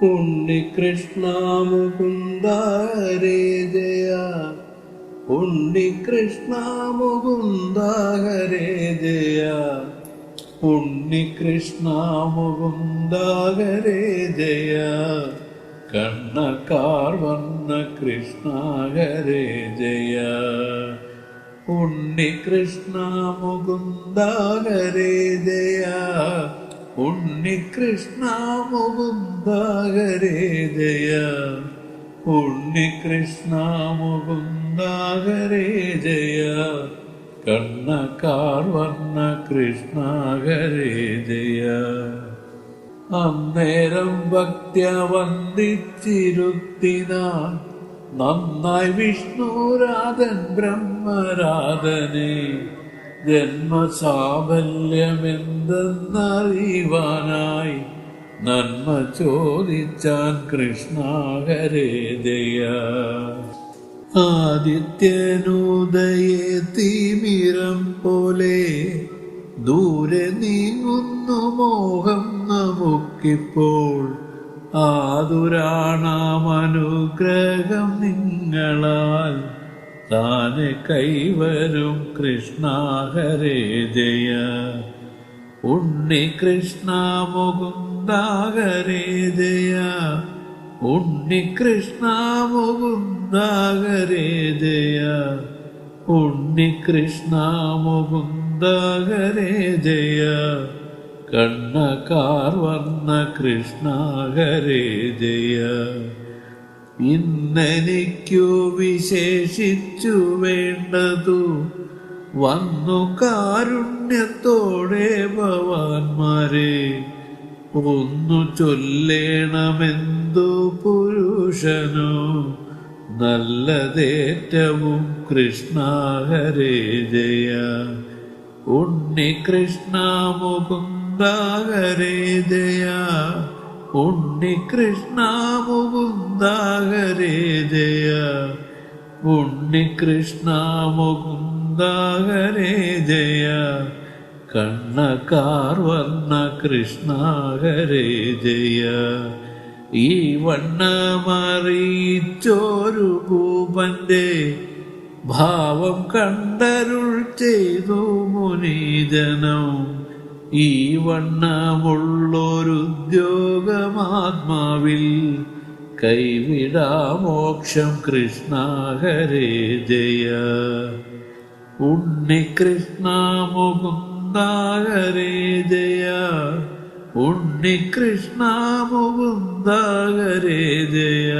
ഉണ്ണികൃഷ്ണ മുകുന്ദ ഹരേ ജയ. ഉണ്ണികൃഷ്ണ മുകുന്ദ ഹരേ ജയ. ഉണ്ണികൃഷ്ണ മുകുന്ദ ഹരേ ജയ. കണ്ണക്കാർ വന്ന കൃഷ്ണഹരേ ജയ. ഉണ്ണികൃഷ്ണ മുകുന്ദ ഹരേ ജയ. ഉണ്ണികൃഷ്ണ മുകുന്ദ ഹരേ ജയ ഉണ്ണികൃഷ്ണ മുകുന്ദ ഹരേ ജയ കണ്ണക്കാർ വർണ കൃഷ്ണാകരേ ജയ അന്നേരം ഭക്ത്യ വന്ദിച്ചിരുത്തിനാൻ നന്നായി വിഷ്ണുരാധൻ ബ്രഹ്മരാധനെ. ജന്മസാഫല്യമെന്തെന്നറിയുവാനായി നന്മ ചോദിച്ചാൻ കൃഷ്ണാകരേ ജയ. ആദിത്യനോദയെ തീമിരം പോലെ ദൂരെ നീങ്ങുന്നു മോഹം നമുക്കിപ്പോൾ. ആതുരാണാമനുഗ്രഹം നിങ്ങളാൽ താനെ കൈവരും കൃഷ്ണ ഹരേ ജയ. ഉണ്ണി കൃഷ്ണ മുകുന്ദ ഹരേ ജയ. ഉണ്ണി കൃഷ്ണ മുകുന്ദ ഹരേ ജയ. ഉണ്ണി കൃഷ്ണ മുകുന്ദ ഹരേ ജയ. കണ്ണക്കാർ വർണ കൃഷ്ണ ഹരേ ജയ. ഇന്നെനിക്കു വിശേഷിച്ചു വേണ്ടതു വന്നു കാരുണ്യത്തോടെ ഭവാന്മാരെ. ഒന്നു ചൊല്ലേണമെന്തു പുരുഷനോ? നല്ലതേറ്റവും കൃഷ്ണാഹരേ ജയ. ഉണ്ണി കൃഷ്ണ മുകുന്ദ ജയ. ഉണ്ണി കൃഷ്ണ മുകുന്ദ ഹരേ ജയ ഉണ്ണി കൃഷ്ണ മുകുന്ദ ഹരേ ജയ കണ്ണക്കാർ വർണ കൃഷ്ണ ഹരേ ജയ ഈ വണ്ണമറിയിച്ചോരു ഭൂപന്റെ ഭാവം കണ്ടരുൾ ചെയ്തു മുനീജനം. ഈ വണ്ണമുള്ളൊരുദ്യോഗമാത്മാവിൽ കൈവിടാമോക്ഷം കൃഷ്ണ ഹരേ ജയ. ഉണ്ണി കൃഷ്ണ ഹരേ ജയ. ഉണ്ണി കൃഷ്ണ ഹരേ ജയ.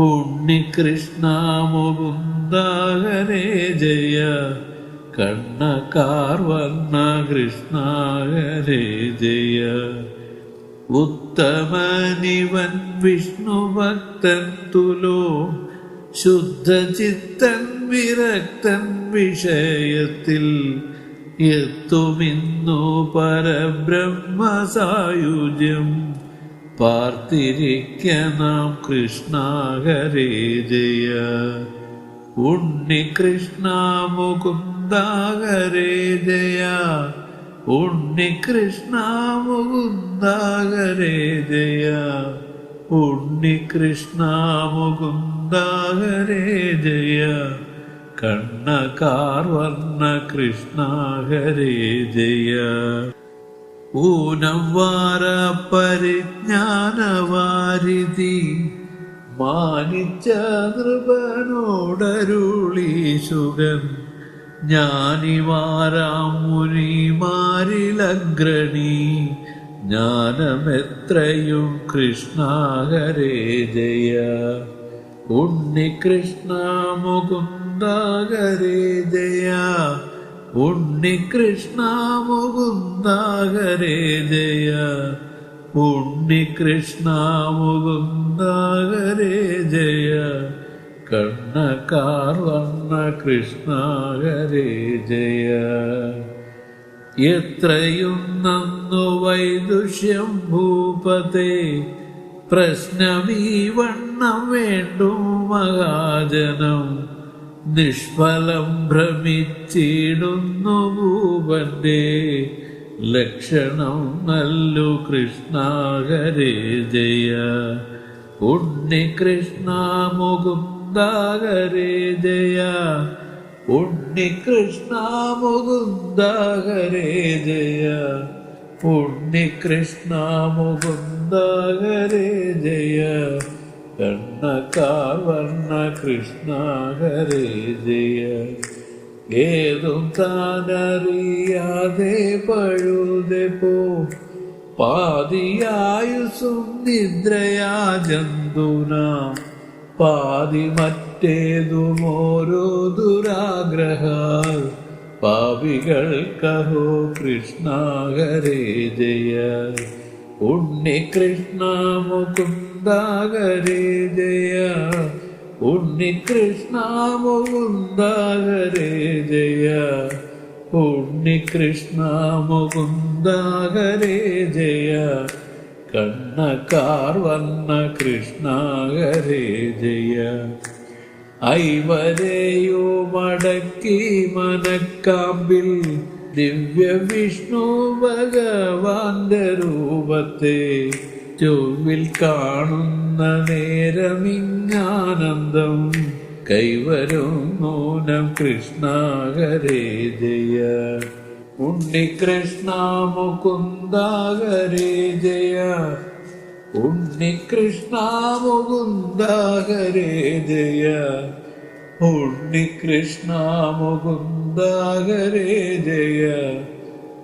ഉണ്ണി കൃഷ്ണ ഹരേ ജയ. കണ്ണക്കാർ വർണ കൃഷ്ണ ഹരേ ജയ. ഉത്തമനിവൻ വിഷ്ണുഭക്തൻ തുലോ ശുദ്ധചിത്തൻ വിരക്തൻ വിഷയത്തിൽ എത്തുമിന്നു പരബ്രഹ്മസായുജ്യം. പാർത്തിരിക്ക നാം കൃഷ്ണ ഹരേ ജയ. ഉണ്ണി കൃഷ്ണ മുകുന്ദ ഹരേ ജയ. ഉണ്ണി കൃഷ്ണ മുകുന്ദ ഹരേ ജയ ഉണ്ണി കൃഷ്ണ മുകുന്ദ ഹരേ ജയ കണ്ണക്കാർ വർണ കൃഷ്ണ ഹരേ ജയ ഊനവാര പരിജ്ഞാനവാരിധി. മാനിച്ച നൃപനോടരുളീശുകൻ ജ്ഞാനിമാരാം മുനിമാരിലഗ്രണി ജ്ഞാനമെത്രയും കൃഷ്ണാകരേ ജയ. ഉണ്ണി കൃഷ്ണ മുകുന്ദാകരേ ജയ. ഉണ്ണി കൃഷ്ണ മുകുന്ദാകരേ ജയ. ഉണ്ണി കൃഷ്ണ മുകുന്ദാകരേ ജയ. കണ്ണക്കാർ വന്ന കൃഷ്ണ ജയ. എത്രയും നന്നു വൈദുഷ്യം ഭൂപതേ പ്രശ്നമീ വണ്ണം വേണ്ടു മഹാജനം. നിഷ്ഫലം ഭ്രമിച്ചിടുന്നു ഭൂപന്റെ ലക്ഷണം നല്ലു കൃഷ്ണ ഹരേ ജയ. ഉണ്ണികൃഷ്ണ മുകുന്ദ ഹരേ ജയ. ഉണ്ണികൃഷ്ണ മുകുന്ദാകരേ ജയ. ഉണ്ണികൃഷ്ണ മുകുന്ദാകരേ ജയ. കണ്ണ വർണ കൃഷ്ണാകരേ ജയ. ഏതും താനറിയാതെ പഴുതെ പോ. പാതിയായുസും നിദ്രയാ ജന്തുന. പാതി മറ്റേതുമോരോ ദുരാഗ്രഹ പാവികൾക്കഹോ കഹോ കൃഷ്ണ ഹരേ ജയ. ഉണ്ണികൃഷ്ണ മുകുന്ദ ഹരേ ജയ. ഉണ്ണികൃഷ്ണ മുകുന്ദ ഹരേ ജയ. ഉണ്ണികൃഷ്ണ മുകുന്ദ ഹരേ ജയ. കണ്ണക്കാർ വന്ന കൃഷ്ണാകരേ ജയ. ഐവരെയോ മടക്കി മനക്കാമ്പിൽ ദിവ്യ വിഷ്ണു ഭഗവാന്റെ രൂപത്തെ ചൊവ്വിൽ കാണുന്ന നേരമിങ്ങാനന്ദം കൈവരും മൂനം കൃഷ്ണാകരേ ജയ. ഉണ്ണികൃഷ്ണ മുകുന്ദ ഹരേ ജയ. ഉണ്ണികൃഷ്ണ മുകുന്ദ ഹരേ ജയ. ഉണ്ണികൃഷ്ണ മുകുന്ദ ഹരേ ജയ.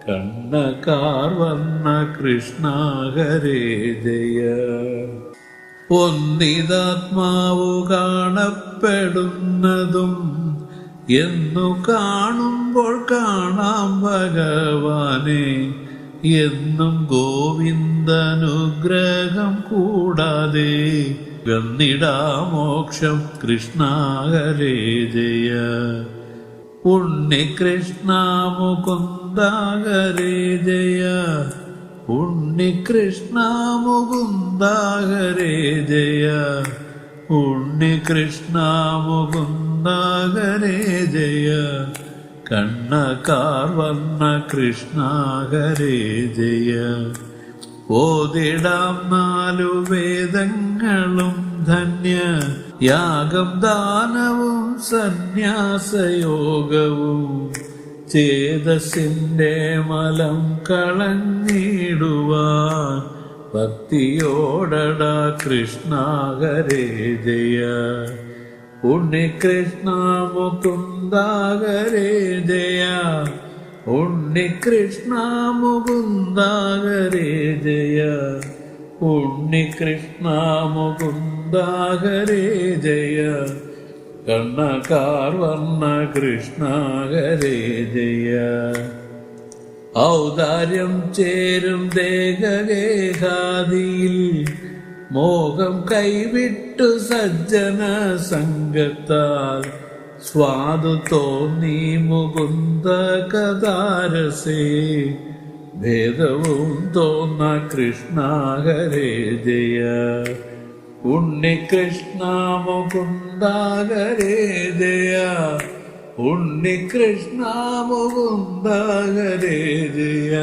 കണ്ണക്കാർ വന്ന കൃഷ്ണ ഹരേ ജയ. ഒന്നിതാത്മാവു കാണപ്പെടുന്നതും എന്നു കാണുമ്പോൾ കാണാം ഭഗവാനെ. എന്നും ഗോവിന്ദനുഗ്രഹം കൂടാതെ ഗന്നിടാമോക്ഷം കൃഷ്ണാകരേ ജയ. ഉണ്ണികൃഷ്ണ മുകുന്ദ ഹരേ ജയ. ഉണ്ണികൃഷ്ണ മുകുന്ദ ഹരേ ജയ. ഉണ്ണികൃഷ്ണ മുകുന്ദ ഹരേ ജയ. കണ്ണക്കാർ വന്ന കൃഷ്ണാകരേ ജയ. ഓതിടാം നാലു വേദങ്ങളും ധന്യ. യാഗം ദാനവും സന്യാസയോഗവും. ചേതസിന്റെ മലം കളഞ്ഞിടുവാൻ ഭക്തിയോടട കൃഷ്ണ ജയ. ഉണ്ണികൃഷ്ണ മുകുന്ദ ഹരേ ജയ. ഉണ്ണികൃഷ്ണ മുകുന്ദ ഹരേ ജയ. ഉണ്ണികൃഷ്ണ മുകുന്ദ ഹരേ ജയ. കണ്ണക്കാർ വർണ കൃഷ്ണ ജയ. ഔദാര്യം ചേരും ദേഹഗേഹാദിയിൽ മോഹം കൈവിട്ടു സജ്ജന സംഘത്താൽ സ്വാദു തോന്നി മുകുന്ദ കഥാരസേ. ഭേദവും തോന്ന കൃഷ്ണ ഹരേ ജയ. ഉണ്ണികൃഷ്ണ മുകുന്ദ ഹരേ ജയ. ഉണ്ണികൃഷ്ണ മുകുന്ദ ഹരേ ജയ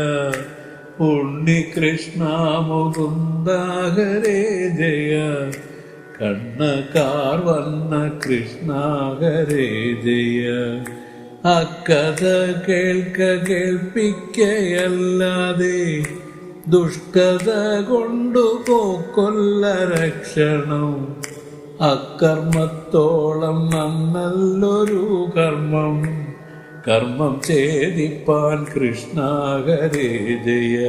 ഉണ്ണികൃഷ്ണ മുകുന്ദ ഹരേ ജയ കണ്ണക്കാർ വന്ന കൃഷ്ണ ജയ അക്കഥ കേൾക്ക കേൾപ്പിക്കയല്ലാതെ ദുഷ്കഥ കൊണ്ടു പോക്കൊല്ല രക്ഷണം. അക്കർമ്മത്തോളം നന്നല്ലൊരു കർമ്മം. കർമ്മം ഛേദിപ്പാൻ കൃഷ്ണാകരേ ജയ.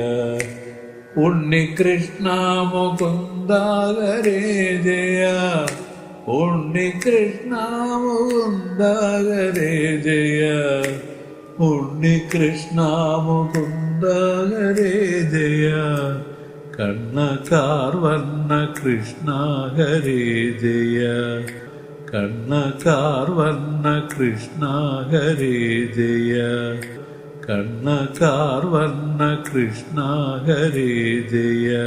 ഉണ്ണികൃഷ്ണ ഉണ്ണി കൃഷ്ണ ജയ. ഉണ്ണികൃഷ്ണ കൃഷ്ണ ഹരേ ജയ. ഉണ്ണികൃഷ്ണ മുകുന്ദ ജയ. കണ്ണക്കാർ വന്ന കൃഷ്ണ ഹരേ ജയ. കണ്ണക്കാർ കൃഷ്ണ ഹരേ ജയ. കണ്ണക്കാർ കൃഷ്ണ ഹരേ ജയ.